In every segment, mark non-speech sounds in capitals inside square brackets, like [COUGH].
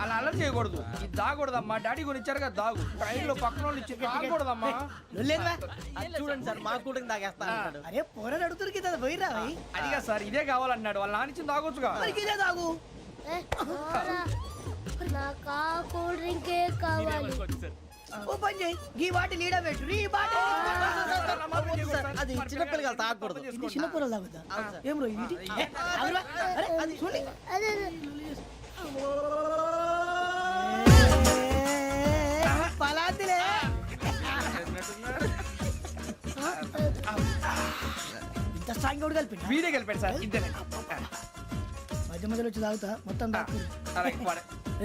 అలా అలర్ చేయకూడదు ఇది దాగకూడదమ్మా డాడీ కొని ఇచ్చారు కదా దాగు ట్రైన్లో పక్కన వాళ్ళు ఇచ్చి దాగకూడదమ్మా చూడండి సార్ మా కూడా తాగేస్తా అంటాడు అరే పోరాడు అడుగుతారు కదా పోయిరా అదిగా సార్ ఇదే కావాలన్నాడు వాళ్ళ తాగొచ్చుగా మరి ఇదే కావాలి ఓ పని చేయి ఈ బాటి లీడ పెట్టు ఈ బాటి అది తాగకూడదు చిన్న తాగుతా ఏం రో ఇది ఏ, ఆగురా. అరే అది చూడండి అదే అదే. పలాతిలే. ఇంత స్ట్రాంగ్ కూడా కలిపి వీడే గెలిపాడు సార్ ఇద్దరే మధ్య మధ్యలో వచ్చి తాగుతా మొత్తం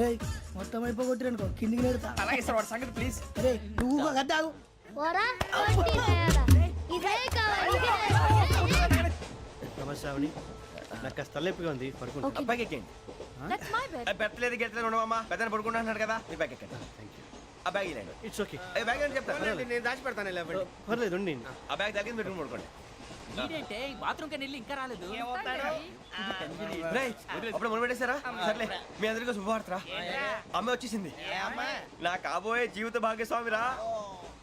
ఏయ్ మొత్తం అయిపోగొట్టిరనుకో కిందికి నేడుతా అలాగే సార్ వాడు సంగతి ప్లీజ్ అరే నువ్వు ఏ. నమస్తే ఆవిడ నాకు కాస్త తలెప్పిగా ఉంది పడుకుంటా Okay. బ్యాగ్ ఎక్కండి That's my bed. పెట్టలేదు గెట్టలేదు ఉండమమ్మా పెద్దని పడుకుంటున్నాడు కదా మీ బ్యాగ్ ఎక్కండి. ఆ బ్యాగ్ ఇలాండి ఇట్స్ ఓకే ఏ బ్యాగ్ అని చెప్తాను? నేను దాచి పెడతాను లేవండి పర్లేదు ఉండి ఆ బ్యాగ్ తగ్గింది పెట్టుకుని పడుకోండి. ఏంటంటే బాత్రూమ్ కని వెళ్ళి ఇంకా రాలేదు. రేయ్, అప్పుడు మొదలు పెట్టేశారా? సర్లే మీ అందరికీ శుభవార్తరా అమ్మ వచ్చేసింది. నా కాబోయే జీవిత భాగ్యస్వామిరా.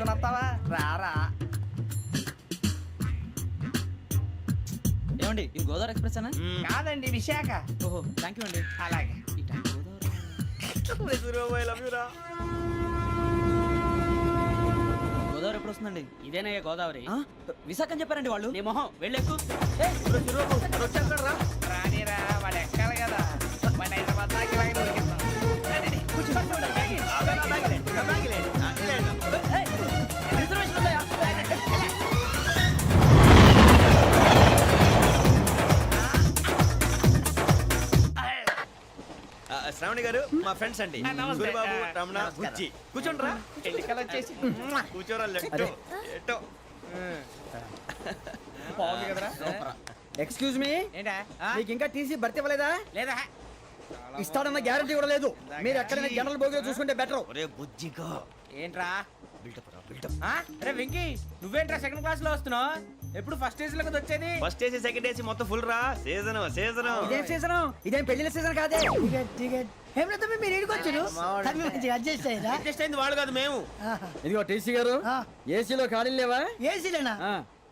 వేసుకుని వస్తావా రారా. ఏమండి ఇది గోదావరి ఎక్స్ప్రెస్ అనా కాదండి విశాఖ. ఓహో థ్యాంక్ యూ అండి. అలాగే. [LAUGHS] గోదావరి ఎప్పుడు వస్తుందండి? ఇదేనయ్య గోదావరి? విశాఖ అని చెప్పారండి వాళ్ళు? నీ మొహం వెళ్ళెక్కు శ్రావణి గారు మా ఫ్రెండ్స్ అండి. ఆ, రమణ. బుజ్జి. కూర్చోండి రా ఎన్నికలు వచ్చేసి. కూర్చోరా లెట్టో ఎట్టో బాగుంది కదరా. ఎక్స్క్యూజ్ మీ ఏంటా? మీకు ఇంకా టీసీ భర్తీ ఇవ్వలేదా లేదా? ఇస్తాడన్న గ్యారంటీ కూడా లేదు. మీరు ఎక్కడైనా జనరల్ బోగిలో చూసుకుంటే బెటర్ ఒరే బుజ్జిగా. ఏంట్రా? బిల్డప్ రా బిల్డప్? అరే వెంకీ నువ్వేంట్రా సెకండ్ క్లాస్లో వస్తున్నావు? ఎప్పుడు ఫస్ట్ ఏజ్లో కదా వచ్చేది? ఫస్ట్ ఏసీ సెకండ్ ఏసీ మొత్తం ఫుల్ రా. సీజన్ సీజన్ ఇదేం సీజన్ ఇదేం పెళ్ళిన సీజన్ కాదే. టికెట్ టికెట్ ఏం లేదు మీరు ఏడుకొచ్చారు అడ్జస్ట్ అయ్యారా? అడ్జస్ట్ అయింది వాళ్ళు కాదు మేము. ఇదిగో టీసీ గారు ఏసీలో ఖాళీ లేవా? ఏసీలేనా?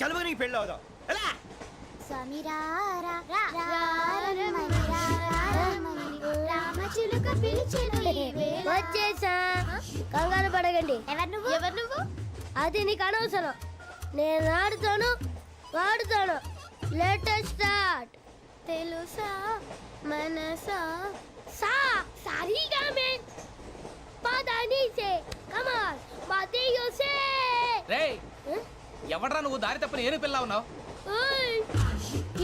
చదువు నీకు పెళ్ళి అవుదాం ఎలా వచ్చేసా. కంగారు పడగండి ఎవరు నువ్వు? ఎవరు నువ్వు? అది నీకు అనవసరం. నేను ఆడుతాను వాడుతాను. లేటెస్ట్ స్టార్ట్ తెలుసా? మనసా? సా సారీగా మెన్ పదని సే ఎవడ్రా నువ్వు దారి తప్పని ఏను పిల్ల ఉన్నావు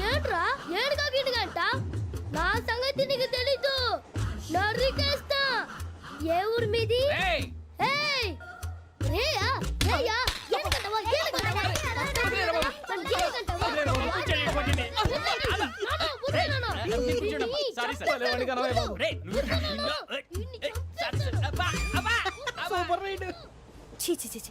ఏంట్రా ఏడుగా గిడుగంట నా సంగతి నీకు తెలీదు నరికేస్తా ఏ ఊరు మీది ఏయ్ రేయా సూపర్ రైడ్ చీ చీ చీ.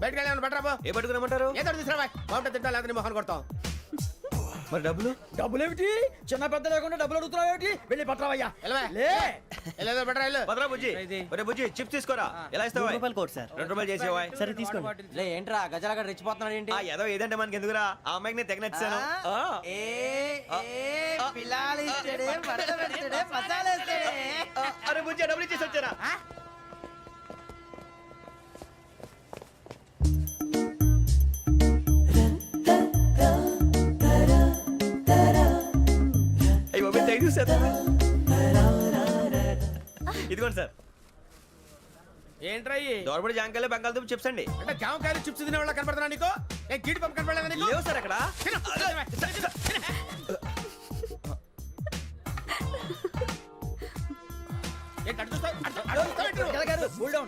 బయటకు వెళ్ళాను బట్రాబో ఏ పట్టుకురమ్మంటారు ఏదో తీసుకురా బాగుంటుంది తింటా లేదా నీ మొహాన్ని కొడతాం మరి డబ్బులు? డబ్బులు ఏమిటి చిన్న పెద్ద లేకుండా డబ్బులు అడుగుతున్నావు ఏమిటి వెళ్ళి పట్టరావయ్యా వెళ్ళవా? లే వెళ్ళేదో బట్రా వెళ్ళు. భద్రా బుజ్జి. ఒరే బుజ్జి చిప్స్ తీసుకోరా? ఎలా ఇస్తావా రూపాయలు కోట్ సార్. రెండు రూపాయలు చేసేవా సరే తీసుకోండి. లే ఏంట్రా? గజాల రెచ్చిపోతున్నాడు ఏంటి? ఆ ఏదో ఏదంటే మనకి ఎందుకురా? ఆ అమ్మాయికి నేను తెగ నచ్చాను అరే బుజ్జి డబ్బులు ఇచ్చేసి వచ్చారా? ఇదిగోండి సార్. ఏంట్రా ఇయి? దోరబడి జాంకాయలు బంగాళదుంప చిప్స్ అండి. అంటే జామకాయలు చిప్స్ తినే వాళ్ళ కనపడుతున్నా నీకు? నేను జీడి పంపు కనపడలేదా నీకు? లేవు సార్ అక్కడ. అటు చూస్తావు?